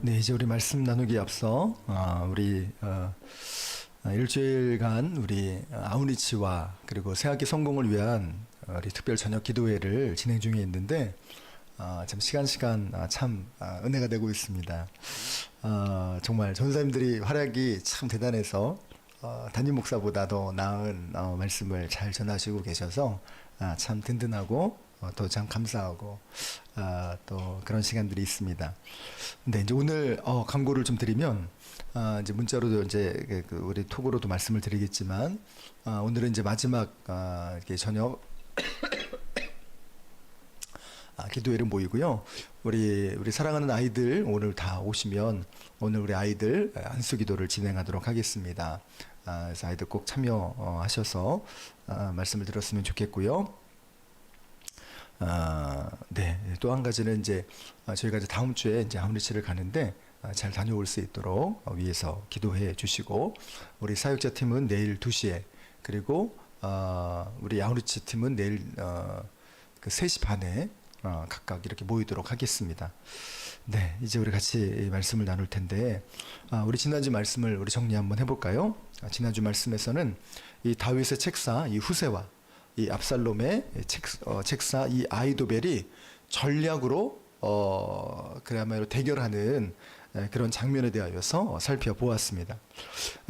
네, 이제 우리 말씀 나누기 앞서 어, 우리 어, 어, 일주일간 우리 아우니치와 그리고 새학기 성공을 위한 어, 우리 특별 저녁 기도회를 진행 중에 있는데 어, 참 시간 시간 아, 참 아, 은혜가 되고 있습니다. 어, 정말 전사님들이 활약이 참 대단해서 어, 담임 목사보다 더 나은 어, 말씀을 잘 전하시고 계셔서 아, 참 든든하고 어, 또 참 감사하고 아, 또 그런 시간들이 있습니다. 근데 이제 오늘 어, 광고를 좀 드리면 아, 이제 문자로도 이제 그, 그 우리 톡으로도 말씀을 드리겠지만 아, 오늘은 이제 마지막 아, 이렇게 저녁 아, 기도회를 모이고요. 우리 우리 사랑하는 아이들 오늘 다 오시면 오늘 우리 아이들 안수 기도를 진행하도록 하겠습니다. 아, 그래서 아이들 꼭 참여하셔서 아, 말씀을 들었으면 좋겠고요. 아, 네. 또 한 가지는 이제 아, 저희가 이제 다음 주에 이제 아우리치를 가는데 아, 잘 다녀올 수 있도록 어, 위해서 기도해 주시고 우리 사역자 팀은 내일 2시에 그리고 아, 우리 아우리치 팀은 내일 어, 그 3시 반에 어, 각각 이렇게 모이도록 하겠습니다. 네, 이제 우리 같이 말씀을 나눌 텐데, 아, 우리 지난주 말씀을 우리 정리 한번 해볼까요? 아, 지난주 말씀에서는 이 다윗의 책사, 이 후세와 이 압살롬의 책, 어, 책사, 이 아이도벨이 전략으로 어, 그야말로 대결하는 에, 그런 장면에 대하여서 어, 살펴보았습니다.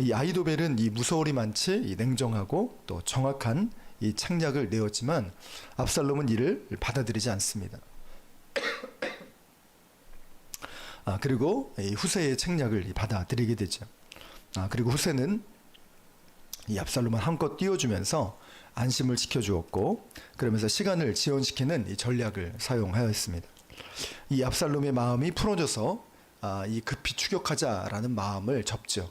이 아이도벨은 이 무서울이 많지 이 냉정하고 또 정확한 이 창략을 내었지만 압살롬은 이를 받아들이지 않습니다. 아, 그리고 이 후세의 책략을 받아들이게 되죠. 아, 그리고 후세는 이 압살롬을 한껏 띄워주면서 안심을 지켜주었고, 그러면서 시간을 지연시키는 이 전략을 사용하였습니다. 이 압살롬의 마음이 풀어져서 아, 이 급히 추격하자라는 마음을 접죠.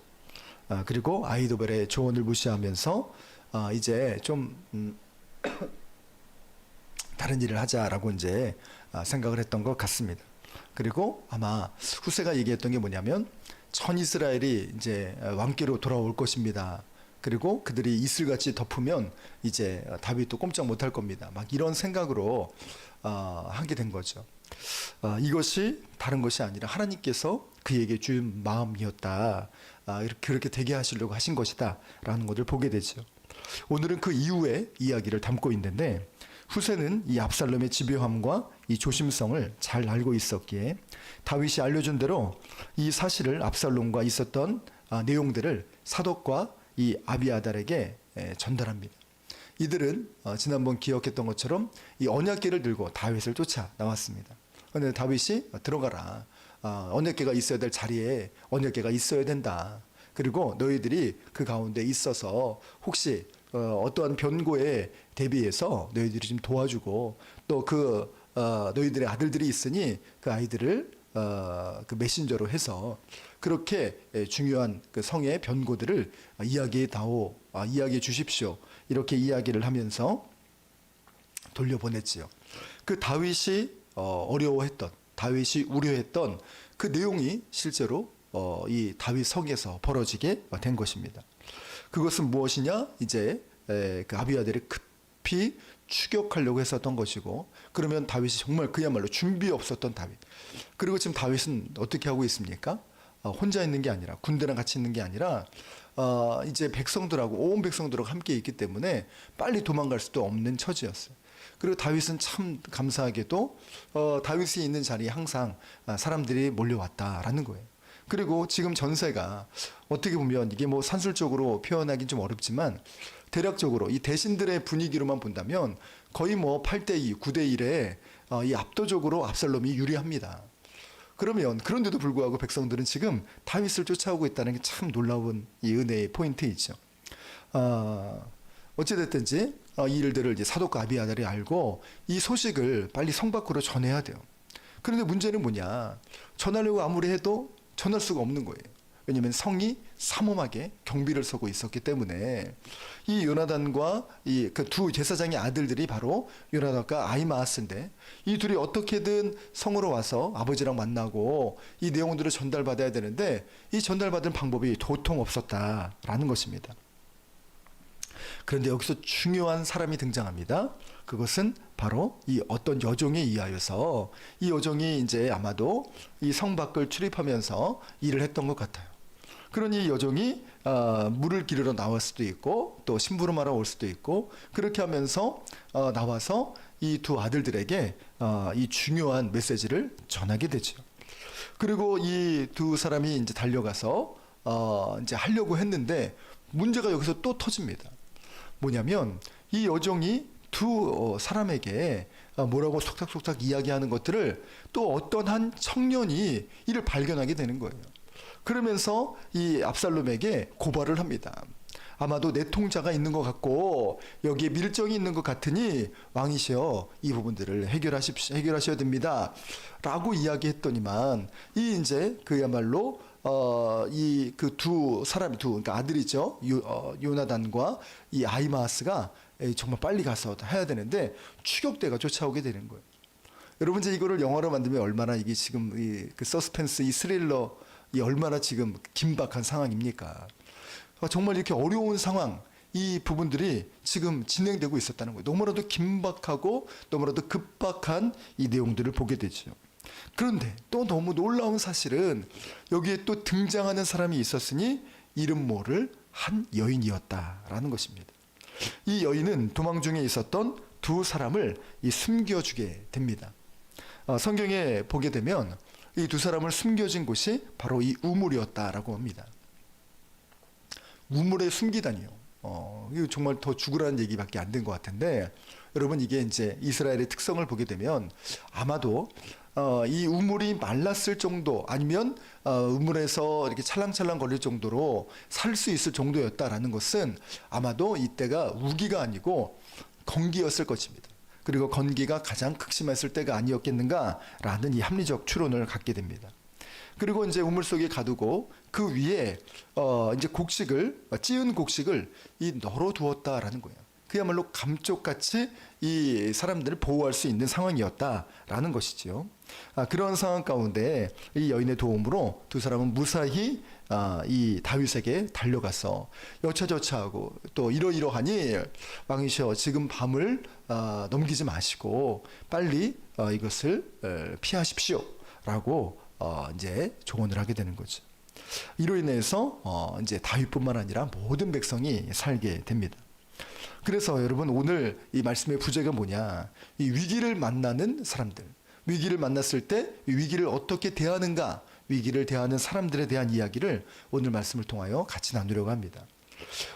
아, 그리고 아이도벨의 조언을 무시하면서 아, 이제 좀 음, 다른 일을 하자라고 이제 아, 생각을 했던 것 같습니다. 그리고 아마 후세가 얘기했던 게 뭐냐면 전 이스라엘이 이제 왕께로 돌아올 것입니다. 그리고 그들이 이슬같이 덮으면 이제 다윗도 꼼짝 못할 겁니다. 막 이런 생각으로 어, 하게 된 거죠. 어, 이것이 다른 것이 아니라 하나님께서 그에게 준 마음이었다. 아, 이렇게 그렇게 되게 하시려고 하신 것이다라는 것을 보게 되죠. 오늘은 그 이후의 이야기를 담고 있는데 후세는 이 압살롬의 집요함과 이 조심성을 잘 알고 있었기에 다윗이 알려준 대로 이 사실을 압살롬과 있었던 아, 내용들을 사독과 이 아비아달에게 에, 전달합니다. 이들은 어, 지난번 기억했던 것처럼 이 언약궤를 들고 다윗을 쫓아 나왔습니다. 그런데 다윗이 어, 들어가라. 어, 언약궤가 있어야 될 자리에 언약궤가 있어야 된다. 그리고 너희들이 그 가운데 있어서 혹시 어, 어떠한 변고에 대비해서 너희들이 좀 도와주고 또그 어, 너희들의 아들들이 있으니 그 아이들을 어, 그 메신저로 해서 그렇게 에, 중요한 그 성의 변고들을 이야기해 다오, 아, 이야기해 주십시오. 이렇게 이야기를 하면서 돌려보냈지요. 그 다윗이 어, 어려워했던, 다윗이 우려했던 그 내용이 실제로 어, 이 다윗 성에서 벌어지게 된 것입니다. 그것은 무엇이냐? 이제 에, 그 아비아들이 급히 추격하려고 했었던 것이고, 그러면 다윗이 정말 그야말로 준비 없었던 다윗. 그리고 지금 다윗은 어떻게 하고 있습니까? 어, 혼자 있는 게 아니라 군대랑 같이 있는 게 아니라 어, 이제 백성들하고 온 백성들하고 함께 있기 때문에 빨리 도망갈 수도 없는 처지였어요. 그리고 다윗은 참 감사하게도 어, 다윗이 있는 자리에 항상 아, 사람들이 몰려왔다라는 거예요. 그리고 지금 전세가 어떻게 보면 이게 뭐 산술적으로 표현하기는 좀 어렵지만 대략적으로 이 대신들의 분위기로만 본다면 거의 뭐 8대 2, 9대 1에 어, 이 압도적으로 압살롬이 유리합니다. 그러면 그런데도 불구하고 백성들은 지금 다윗을 쫓아오고 있다는 게 참 놀라운 이 은혜의 포인트이죠. 어, 어찌됐든지 어, 이 일들을 이제 사독과 아비아달이 알고 이 소식을 빨리 성 밖으로 전해야 돼요. 그런데 문제는 뭐냐? 전하려고 아무리 해도 전할 수가 없는 거예요. 왜냐하면 성이 삼엄하게 경비를 서고 있었기 때문에 이 요나단과 이 그 두 제사장의 아들들이 바로 요나단과 아이마아스인데 이 둘이 어떻게든 성으로 와서 아버지랑 만나고 이 내용들을 전달받아야 되는데 이 전달받은 방법이 도통 없었다라는 것입니다. 그런데 여기서 중요한 사람이 등장합니다. 그것은 바로 이 어떤 여종에 의하여서 이 여종이 이제 아마도 이 성 밖을 출입하면서 일을 했던 것 같아요. 그러니 여종이 어, 물을 기르러 나올 수도 있고 또 심부름하러 올 수도 있고 그렇게 하면서 어, 나와서 이 두 아들들에게 어, 이 중요한 메시지를 전하게 되죠. 그리고 이 두 사람이 이제 달려가서 어, 이제 하려고 했는데 문제가 여기서 또 터집니다. 뭐냐면 이 여종이 두 어, 사람에게 어, 뭐라고 속삭속삭 이야기하는 것들을 또 어떤 한 청년이 이를 발견하게 되는 거예요. 그러면서 이 압살롬에게 고발을 합니다. 아마도 내 통자가 있는 것 같고 여기에 밀정이 있는 것 같으니 왕이시여 이 부분들을 해결하십시오 해결하셔야 됩니다라고 이야기했더니만 이 이제 그야말로 어 이 그 두 사람이 두 그러니까 아들이죠 요, 어, 요나단과 이 아이마스가 에이, 정말 빨리 가서 해야 되는데 추격대가 쫓아오게 되는 거예요. 여러분 이제 이거를 영화로 만들면 얼마나 이게 지금 이 그 서스펜스 이 스릴러 이 얼마나 지금 긴박한 상황입니까? 어, 정말 이렇게 어려운 상황 이 부분들이 지금 진행되고 있었다는 거예요. 너무나도 긴박하고 너무나도 급박한 이 내용들을 보게 되죠. 그런데 또 너무 놀라운 사실은 여기에 또 등장하는 사람이 있었으니 이름 모를 한 여인이었다라는 것입니다. 이 여인은 도망 중에 있었던 두 사람을 이 숨겨주게 됩니다. 어, 성경에 보게 되면 이 두 사람을 숨겨진 곳이 바로 이 우물이었다라고 합니다. 우물에 숨기다니요. 어, 이거 정말 더 죽으라는 얘기밖에 안 된 것 같은데 여러분 이게 이제 이스라엘의 특성을 보게 되면 아마도 어, 이 우물이 말랐을 정도 아니면 어, 우물에서 이렇게 찰랑찰랑 거릴 정도로 살 수 있을 정도였다라는 것은 아마도 이때가 우기가 아니고 건기였을 것입니다. 그리고 건기가 가장 극심했을 때가 아니었겠는가라는 이 합리적 추론을 갖게 됩니다. 그리고 이제 우물 속에 가두고 그 위에 어 이제 곡식을 어, 찌은 곡식을 이 널어 두었다라는 거예요. 그야말로 감쪽같이 이 사람들을 보호할 수 있는 상황이었다라는 것이지요. 아, 그런 상황 가운데 이 여인의 도움으로 두 사람은 무사히 아, 이 다윗에게 달려가서 여차저차하고 또 이러이러하니 왕이셔 지금 밤을 아, 넘기지 마시고 빨리 어, 이것을 에, 피하십시오라고 어, 이제 조언을 하게 되는 거죠. 이로 인해서 어, 이제 다윗뿐만 아니라 모든 백성이 살게 됩니다. 그래서 여러분 오늘 이 말씀의 부제가 뭐냐? 이 위기를 만나는 사람들. 위기를 만났을 때이 위기를 어떻게 대하는가? 위기를 대하는 사람들에 대한 이야기를 오늘 말씀을 통하여 같이 나누려고 합니다.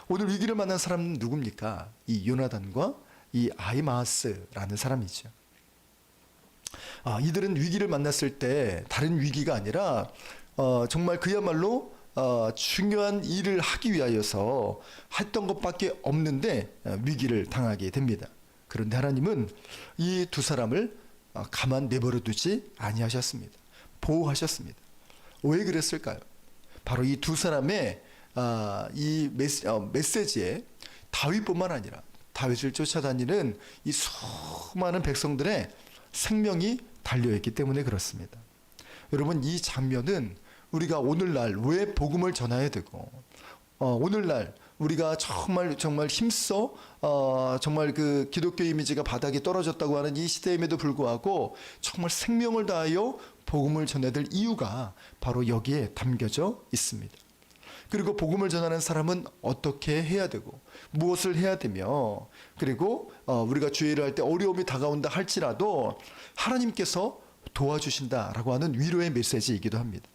오늘 위기를 만난 사람은 누굽니까? 이 요나단과 이 아이마스라는 사람이죠. 아, 이들은 위기를 만났을 때 다른 위기가 아니라 어, 정말 그야말로 어, 중요한 일을 하기 위하여서 했던 것밖에 없는데 어, 위기를 당하게 됩니다. 그런데 하나님은 이 두 사람을 어, 가만 내버려 두지 아니하셨습니다. 보호하셨습니다. 왜 그랬을까요? 바로 이 두 사람의 아, 이 메시, 어, 메시지에 다윗뿐만 아니라 다윗을 쫓아다니는 이 수많은 백성들의 생명이 달려있기 때문에 그렇습니다. 여러분 이 장면은 우리가 오늘날 왜 복음을 전해야 되고 어, 오늘날 우리가 정말 정말 힘써 어, 정말 그 기독교 이미지가 바닥에 떨어졌다고 하는 이 시대임에도 불구하고 정말 생명을 다하여 복음을 전해야 될 이유가 바로 여기에 담겨져 있습니다. 그리고 복음을 전하는 사람은 어떻게 해야 되고 무엇을 해야 되며 그리고 어, 우리가 주의를 할 때 어려움이 다가온다 할지라도 하나님께서 도와주신다라고 하는 위로의 메시지이기도 합니다.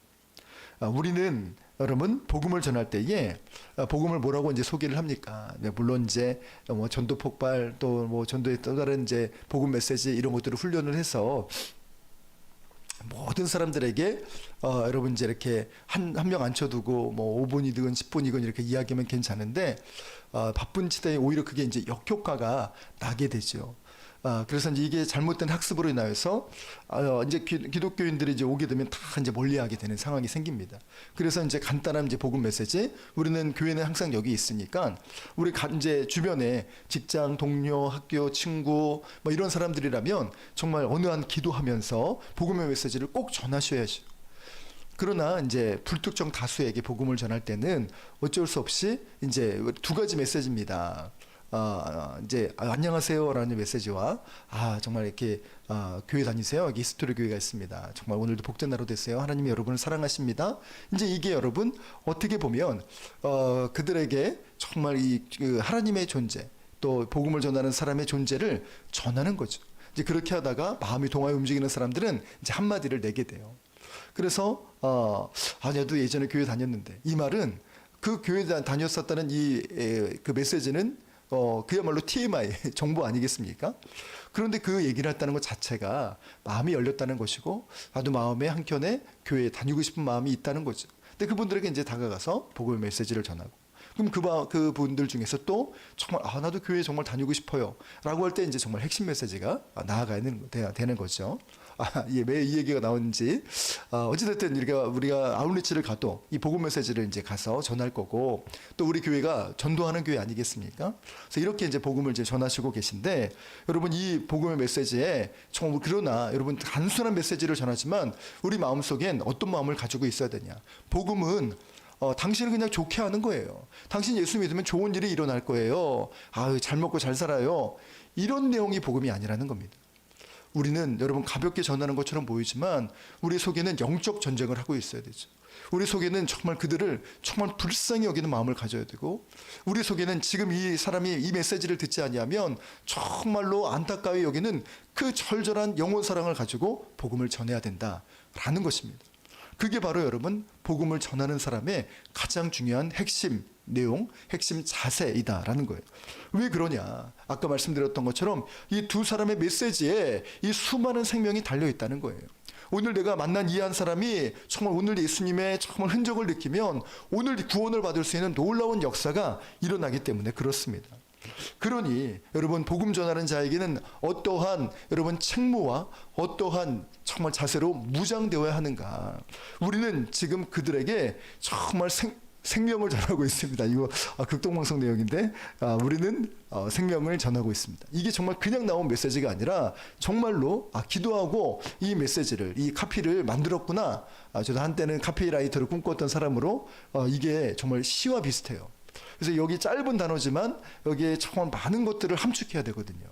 아, 우리는 여러분 복음을 전할 때에 아, 복음을 뭐라고 이제 소개를 합니까? 네, 물론 이제 뭐 전도 폭발 또 뭐 전도의 또 다른 이제 복음 메시지 이런 것들을 훈련을 해서 모든 사람들에게 어, 여러분 이제 이렇게 한 한 명 앉혀두고 뭐 5분이든 10분이든 이렇게 이야기하면 괜찮은데 어, 바쁜 시대에 오히려 그게 이제 역효과가 나게 되죠. 아, 그래서 이제 이게 잘못된 학습으로 인하여서 어, 이제 기, 기독교인들이 이제 오게 되면 다 이제 멀리하게 되는 상황이 생깁니다. 그래서 이제 간단한 이제 복음 메시지 우리는 교회는 항상 여기 있으니까 우리 가, 이제 주변에 직장 동료, 학교 친구 뭐 이런 사람들이라면 정말 어느 한 기도하면서 복음의 메시지를 꼭 전하셔야죠. 그러나 이제 불특정 다수에게 복음을 전할 때는 어쩔 수 없이 이제 두 가지 메시지입니다. 어, 이제 아, 안녕하세요라는 메시지와 아 정말 이렇게 어, 교회 다니세요? 여기 히스토리 교회가 있습니다. 정말 오늘도 복된 하루 되세요. 하나님이 여러분을 사랑하십니다. 이제 이게 여러분 어떻게 보면 어, 그들에게 정말 이 그 하나님의 존재 또 복음을 전하는 사람의 존재를 전하는 거죠. 이제 그렇게 하다가 마음이 동하에 움직이는 사람들은 이제 한마디를 내게 돼요. 그래서 어, 아 나도 예전에 교회 다녔는데 이 말은 그 교회 다- 다녔었다는 이 그 메시지는 어, 그야말로 TMI 정보 아니겠습니까? 그런데 그 얘기를 했다는 것 자체가 마음이 열렸다는 것이고 나도 마음에 한켠에 교회에 다니고 싶은 마음이 있다는 거죠. 근데 그분들에게 이제 다가가서 복음의 메시지를 전하고 그럼 그, 바- 그 분들 중에서 또 정말 아 나도 교회 에 정말 다니고 싶어요 라고 할 때 이제 정말 핵심 메시지가 나아가는 돼야 되는 거죠. 아, 예, 왜이 얘기가 나오는지 아, 어찌됐든 우리가 우리가 아울리치를 가도 이 복음 메시지를 이제 가서 전할 거고 또 우리 교회가 전도하는 교회 아니겠습니까? 그래서 이렇게 이제 복음을 이제 전하시고 계신데 여러분 이 복음의 메시지에 정말 그러나 여러분 단순한 메시지를 전하지만 우리 마음 속엔 어떤 마음을 가지고 있어야 되냐? 복음은 어, 당신을 그냥 좋게 하는 거예요. 당신 예수 믿으면 좋은 일이 일어날 거예요. 아유, 잘 먹고 잘 살아요. 이런 내용이 복음이 아니라는 겁니다. 우리는 여러분 가볍게 전하는 것처럼 보이지만 우리 속에는 영적 전쟁을 하고 있어야 되죠. 우리 속에는 정말 그들을 정말 불쌍히 여기는 마음을 가져야 되고 우리 속에는 지금 이 사람이 이 메시지를 듣지 아니하면 정말로 안타까이 여기는 그 절절한 영혼 사랑을 가지고 복음을 전해야 된다라는 것입니다. 그게 바로 여러분 복음을 전하는 사람의 가장 중요한 핵심 내용, 핵심 자세이다라는 거예요. 왜 그러냐? 아까 말씀드렸던 것처럼 이 두 사람의 메시지에 이 수많은 생명이 달려 있다는 거예요. 오늘 내가 만난 이 한 사람이 정말 오늘 예수님의 정말 흔적을 느끼면 오늘 구원을 받을 수 있는 놀라운 역사가 일어나기 때문에 그렇습니다. 그러니 여러분 복음 전하는 자에게는 어떠한 여러분 책무와 어떠한 정말 자세로 무장되어야 하는가? 우리는 지금 그들에게 정말 생, 생명을 전하고 있습니다. 이거 아, 극동방송 내용인데 아, 우리는 어, 생명을 전하고 있습니다. 이게 정말 그냥 나온 메시지가 아니라 정말로 아, 기도하고 이 메시지를 이 카피를 만들었구나. 아, 저도 한때는 카피라이터를 꿈꿨던 사람으로 어, 이게 정말 시와 비슷해요. 그래서 여기 짧은 단어지만 여기에 정말 많은 것들을 함축해야 되거든요.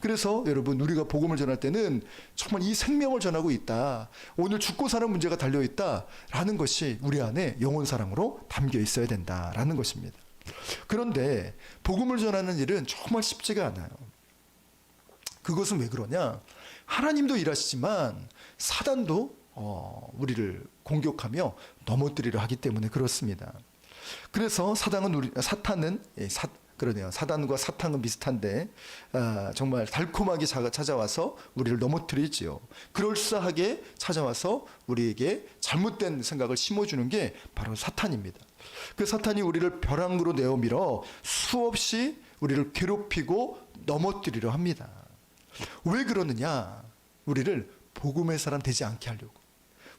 그래서 여러분 우리가 복음을 전할 때는 정말 이 생명을 전하고 있다. 오늘 죽고 사는 문제가 달려 있다라는 것이 우리 안에 영혼 사랑으로 담겨 있어야 된다라는 것입니다. 그런데 복음을 전하는 일은 정말 쉽지가 않아요. 그것은 왜 그러냐? 하나님도 일하시지만 사단도 어, 우리를 공격하며 넘어뜨리려 하기 때문에 그렇습니다. 그래서 사단은 우리 사탄은 예, 사, 그러네요. 사단과 사탄은 비슷한데 아, 정말 달콤하게 자- 찾아와서 우리를 넘어뜨리지요. 그럴싸하게 찾아와서 우리에게 잘못된 생각을 심어주는 게 바로 사탄입니다. 그 사탄이 우리를 벼랑으로 내어밀어 수없이 우리를 괴롭히고 넘어뜨리려 합니다. 왜 그러느냐? 우리를 복음의 사람 되지 않게 하려고.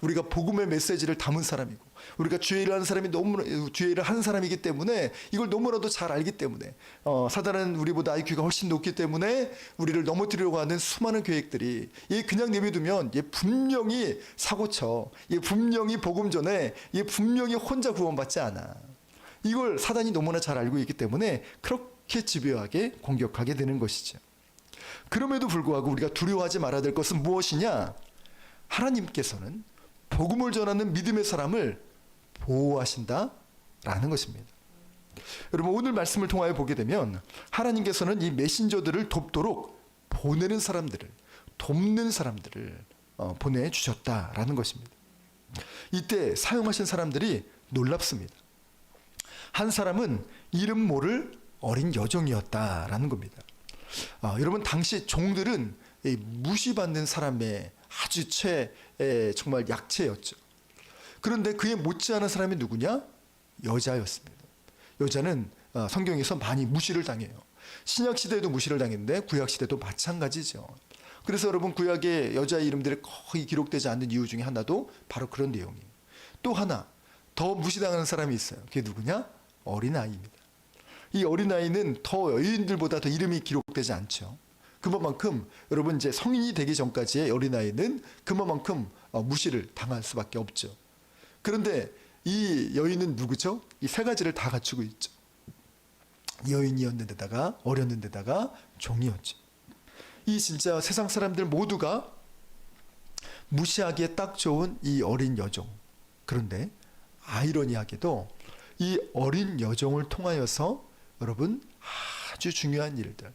우리가 복음의 메시지를 담은 사람이고 우리가 주의 일을 하는 사람이 너무 주의 일을 하는 사람이기 때문에 이걸 너무나도 잘 알기 때문에 어, 사단은 우리보다 IQ가 훨씬 높기 때문에 우리를 넘어뜨리려고 하는 수많은 계획들이 얘 그냥 내비두면 얘 분명히 사고쳐 얘 분명히 복음 전에 얘 분명히 혼자 구원받지 않아 이걸 사단이 너무나 잘 알고 있기 때문에 그렇게 집요하게 공격하게 되는 것이죠. 그럼에도 불구하고 우리가 두려워하지 말아야 될 것은 무엇이냐? 하나님께서는 복음을 전하는 믿음의 사람을 보호하신다 라는 것입니다. 여러분 오늘 말씀을 통하여 보게 되면 하나님께서는 이 메신저들을 돕도록 보내는 사람들을 돕는 사람들을 어, 보내 주셨다라는 것입니다. 이때 사용하신 사람들이 놀랍습니다. 한 사람은 이름 모를 어린 여종이었다라는 겁니다. 아, 여러분 당시 종들은 이 무시받는 사람의 아주 최 에, 정말 약체였죠. 그런데 그에 못지않은 사람이 누구냐? 여자였습니다. 여자는 어, 성경에서 많이 무시를 당해요. 신약 시대에도 무시를 당했는데 구약 시대도 마찬가지죠. 그래서 여러분 구약의 여자 이름들이 거의 기록되지 않는 이유 중에 하나도 바로 그런 내용이에요. 또 하나 더 무시당하는 사람이 있어요. 그게 누구냐? 어린아이입니다. 이 어린아이는 더 여인들보다 더 이름이 기록되지 않죠. 그만큼 여러분 이제 성인이 되기 전까지의 어린아이는 그만큼 어, 무시를 당할 수밖에 없죠. 그런데 이 여인은 누구죠? 이 세 가지를 다 갖추고 있죠. 여인이었는데다가 어렸는데다가 종이었지. 이 진짜 세상 사람들 모두가 무시하기에 딱 좋은 이 어린 여종. 그런데 아이러니하게도 이 어린 여종을 통하여서 여러분 아주 중요한 일들.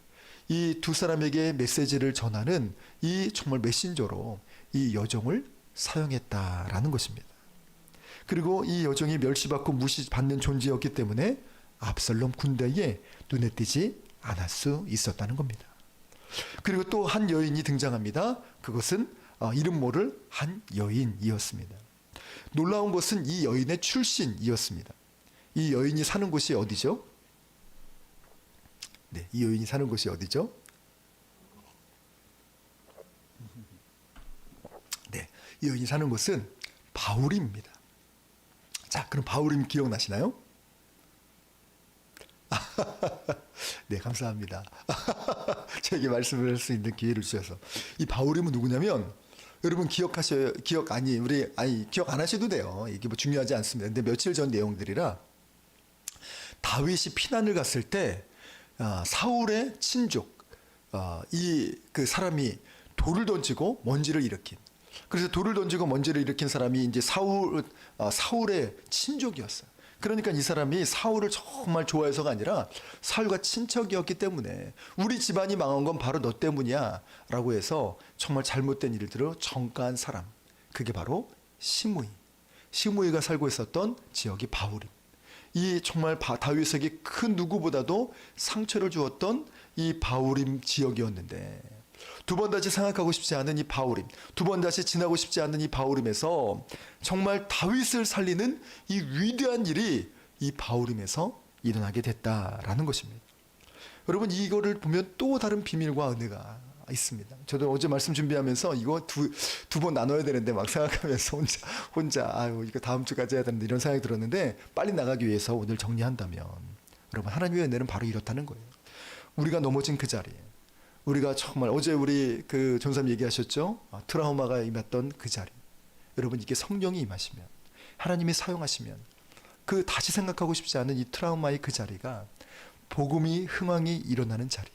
이 두 사람에게 메시지를 전하는 이 정말 메신저로 이 여종을 사용했다라는 것입니다. 그리고 이 여종이 멸시받고 무시받는 존재였기 때문에 압살롬 군대에 눈에 띄지 않을 수 있었다는 겁니다. 그리고 또 한 여인이 등장합니다. 그것은 어, 이름 모를 한 여인이었습니다. 놀라운 것은 이 여인의 출신이었습니다. 이 여인이 사는 곳이 어디죠? 네, 이 여인이 사는 곳이 어디죠? 네, 이 여인이 사는 곳은 바울입니다. 자, 그럼 바울임 기억나시나요? 네, 감사합니다. 저에게 말씀을 할 수 있는 기회를 주셔서. 이 바울임은 누구냐면, 여러분 기억하셔요. 기억 아니, 우리, 아니, 기억 안 하셔도 돼요. 이게 뭐 중요하지 않습니다. 근데 며칠 전 내용들이라, 다윗이 피난을 갔을 때, 아, 사울의 친족, 아, 이그 사람이 돌을 던지고 먼지를 일으킨. 그래서 돌을 던지고 먼지를 일으킨 사람이 이제 사울, 아, 사울의 친족이었어요. 그러니까 이 사람이 사울을 정말 좋아해서가 아니라 사울과 친척이었기 때문에 우리 집안이 망한 건 바로 너 때문이야 라고 해서 정말 잘못된 일들을 정가한 사람. 그게 바로 시므이. 시므이가 살고 있었던 지역이 바울임. 이 정말 바- 다윗에게 그 누구보다도 상처를 주었던 이 바울임 지역이었는데 두 번 다시 생각하고 싶지 않은 이 바울임, 두 번 다시 지나고 싶지 않은 이 바울임에서 정말 다윗을 살리는 이 위대한 일이 이 바울임에서 일어나게 됐다라는 것입니다. 여러분 이거를 보면 또 다른 비밀과 은혜가 있습니다. 저도 어제 말씀 준비하면서 이거 두 두 번 나눠야 되는데 막 생각하면서 혼자 혼자 아유 이거 다음 주까지 해야 되는데 이런 생각이 들었는데 빨리 나가기 위해서 오늘 정리한다면 여러분 하나님의 은혜는 바로 이렇다는 거예요. 우리가 넘어진 그 자리에 우리가 정말 어제 우리 그 전사님 얘기하셨죠? 아, 트라우마가 임했던 그 자리. 여러분 이게 성령이 임하시면 하나님이 사용하시면 그 다시 생각하고 싶지 않은 이 트라우마의 그 자리가 복음이 흥황이 일어나는 자리.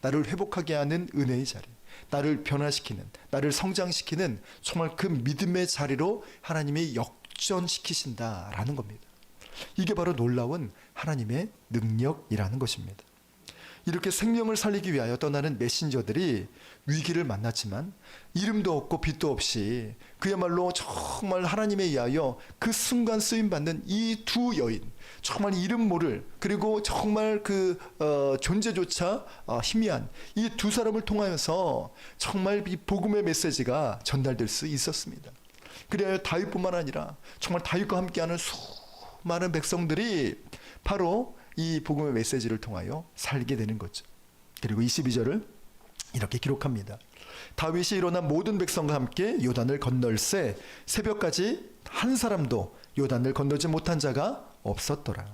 나를 회복하게 하는 은혜의 자리. 나를 변화시키는, 나를 성장시키는 정말 그 믿음의 자리로 하나님이 역전시키신다라는 겁니다. 이게 바로 놀라운 하나님의 능력이라는 것입니다. 이렇게 생명을 살리기 위하여 떠나는 메신저들이 위기를 만났지만 이름도 없고 빛도 없이 그야말로 정말 하나님에 의하여 그 순간 쓰임 받는 이 두 여인 정말 이름 모를 그리고 정말 그 어, 존재조차 어, 희미한 이 두 사람을 통하여서 정말 이 복음의 메시지가 전달될 수 있었습니다. 그래야 다윗뿐만 아니라 정말 다윗과 함께하는 수많은 백성들이 바로 이 복음의 메시지를 통하여 살게 되는 거죠. 그리고 22절을 이렇게 기록합니다. 다윗이 일어나 모든 백성과 함께 요단을 건널새 새벽까지 한 사람도 요단을 건너지 못한 자가 없었더라.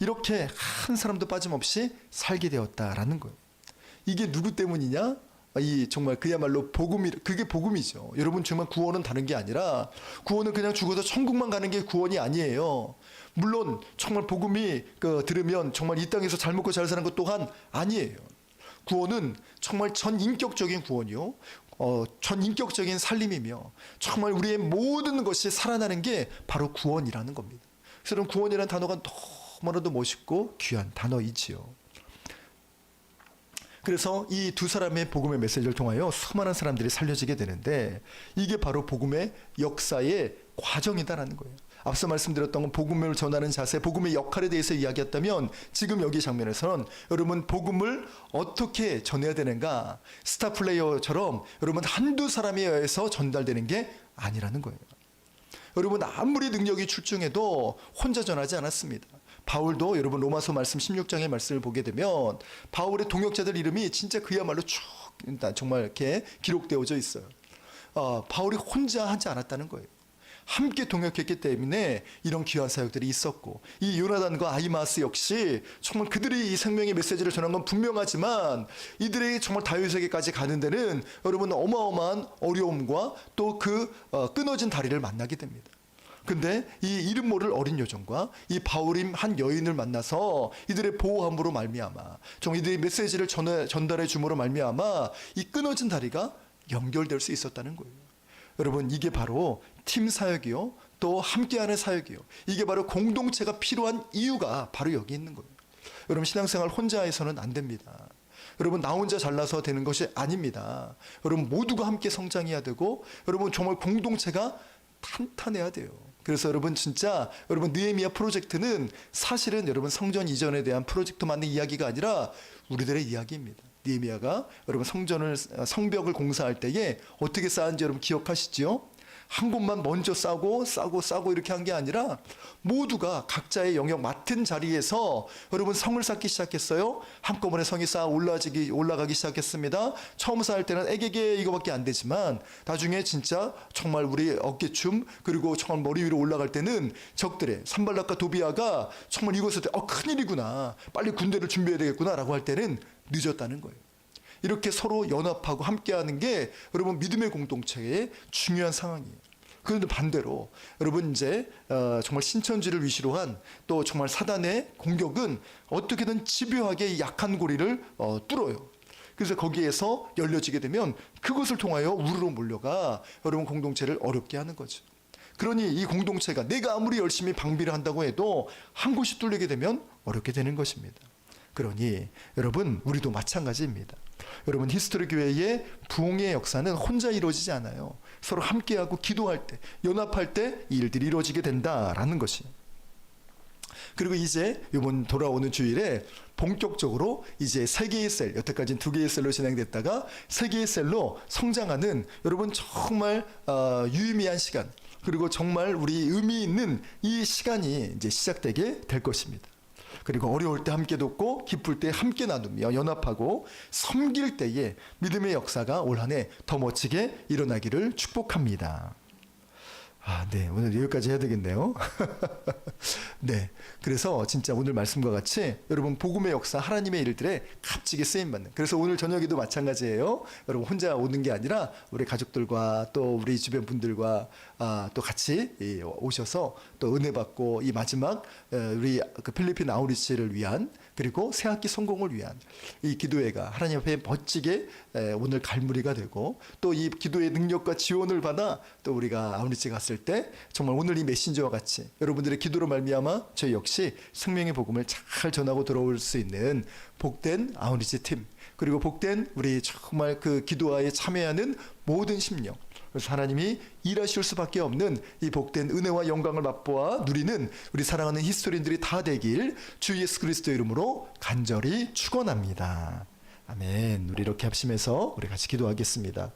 이렇게 한 사람도 빠짐없이 살게 되었다라는 거예요. 이게 누구 때문이냐? 이 정말 그야말로 복음이 그게 복음이죠. 여러분 정말 구원은 다른 게 아니라 구원은 그냥 죽어서 천국만 가는 게 구원이 아니에요. 물론 정말 복음이 그 들으면 정말 이 땅에서 잘 먹고 잘 사는 것 또한 아니에요. 구원은 정말 전인격적인 구원이요. 어, 전인격적인 살림이며 정말 우리의 모든 것이 살아나는 게 바로 구원이라는 겁니다. 그래서 구원이라는 단어가 너무나도 멋있고 귀한 단어이지요. 그래서 이 두 사람의 복음의 메시지를 통하여 수많은 사람들이 살려지게 되는데 이게 바로 복음의 역사의 과정이다라는 거예요. 앞서 말씀드렸던 건 복음을 전하는 자세, 복음의 역할에 대해서 이야기했다면 지금 여기 장면에서는 여러분 복음을 어떻게 전해야 되는가 스타 플레이어처럼 여러분 한두 사람에 의해서 전달되는 게 아니라는 거예요. 여러분 아무리 능력이 출중해도 혼자 전하지 않았습니다. 바울도 여러분 로마서 말씀 16장의 말씀을 보게 되면 바울의 동역자들 이름이 진짜 그야말로 쭉 정말 이렇게 기록되어져 있어요. 어, 바울이 혼자 하지 않았다는 거예요. 함께 동역했기 때문에 이런 귀한 사역들이 있었고 이 요나단과 아이마스 역시 정말 그들이 이 생명의 메시지를 전한 건 분명하지만 이들이 정말 다윗에게까지 가는 데는 여러분 어마어마한 어려움과 또 그 끊어진 다리를 만나게 됩니다. 근데 이 이름 모를 어린 여종과 이 바울임 한 여인을 만나서 이들의 보호함으로 말미암아 정말 이들의 메시지를 전해, 전달해 줌으로 말미암아 이 끊어진 다리가 연결될 수 있었다는 거예요. 여러분 이게 바로 팀 사역이요 또 함께하는 사역이요 이게 바로 공동체가 필요한 이유가 바로 여기 있는 거예요. 여러분 신앙생활 혼자 해서는 안 됩니다. 여러분 나 혼자 잘나서 되는 것이 아닙니다. 여러분 모두가 함께 성장해야 되고 여러분 정말 공동체가 탄탄해야 돼요. 그래서 여러분 진짜 여러분 느헤미야 프로젝트는 사실은 여러분 성전 이전에 대한 프로젝트만의 이야기가 아니라 우리들의 이야기입니다. 느헤미야가 여러분 성전을 성벽을 공사할 때에 어떻게 쌓은지 여러분 기억하시지요? 한 곳만 먼저 싸고 싸고 싸고 이렇게 한 게 아니라 모두가 각자의 영역 맡은 자리에서 여러분 성을 쌓기 시작했어요. 한꺼번에 성이 쌓아 올라지기 올라가기 시작했습니다. 처음 쌓을 때는 애게게 이거밖에 안 되지만 나중에 진짜 정말 우리 어깨춤 그리고 정말 머리 위로 올라갈 때는 적들의 산발락과 도비아가 정말 이것을 어 큰일이구나 빨리 군대를 준비해야 되겠구나라고 할 때는 늦었다는 거예요. 이렇게 서로 연합하고 함께하는 게 여러분 믿음의 공동체의 중요한 상황이에요. 그런데 반대로 여러분 이제 어, 정말 신천지를 위시로 한 또 정말 사단의 공격은 어떻게든 집요하게 이 약한 고리를 어, 뚫어요. 그래서 거기에서 열려지게 되면 그것을 통하여 우르르 몰려가 여러분 공동체를 어렵게 하는 거죠. 그러니 이 공동체가 내가 아무리 열심히 방비를 한다고 해도 한 곳이 뚫리게 되면 어렵게 되는 것입니다. 그러니 여러분 우리도 마찬가지입니다. 여러분 히스토리 교회의 부흥의 역사는 혼자 이루어지지 않아요. 서로 함께하고 기도할 때, 연합할 때 이 일들이 이루어지게 된다라는 것이. 그리고 이제 이번 돌아오는 주일에 본격적으로 이제 세 개의 셀, 여태까지는 두 개의 셀로 진행됐다가 세 개의 셀로 성장하는 여러분 정말 어, 유의미한 시간 그리고 정말 우리 의미 있는 이 시간이 이제 시작되게 될 것입니다. 그리고 어려울 때 함께 돕고 기쁠 때 함께 나누며 연합하고 섬길 때에 믿음의 역사가 올 한 해 더 멋지게 일어나기를 축복합니다. 아, 네. 오늘 여기까지 해야 되겠네요. 네. 그래서 진짜 오늘 말씀과 같이 여러분 복음의 역사 하나님의 일들에 값지게 쓰임 받는. 그래서 오늘 저녁에도 마찬가지예요. 여러분 혼자 오는 게 아니라 우리 가족들과 또 우리 주변 분들과 아, 또 같이 이, 오셔서 또 은혜 받고 이 마지막 에, 우리 그 필리핀 아우리치를 위한 그리고 새학기 성공을 위한 이 기도회가 하나님 앞에 멋지게 에, 오늘 갈무리가 되고 또 이 기도의 능력과 지원을 받아 또 우리가 아우리치 갔을 때 정말 오늘 이 메신저와 같이 여러분들의 기도로 말미암아 저희 역시 생명의 복음을 잘 전하고 들어올 수 있는 복된 아우리치 팀 그리고 복된 우리 정말 그 기도하에 참여하는 모든 심령 그래서 하나님이 일하실 수밖에 없는 이 복된 은혜와 영광을 맛보아 누리는 우리 사랑하는 히스토리인들이 다 되길 주 예수 그리스도 이름으로 간절히 축원합니다. 아멘. 우리 이렇게 합심해서 우리 같이 기도하겠습니다.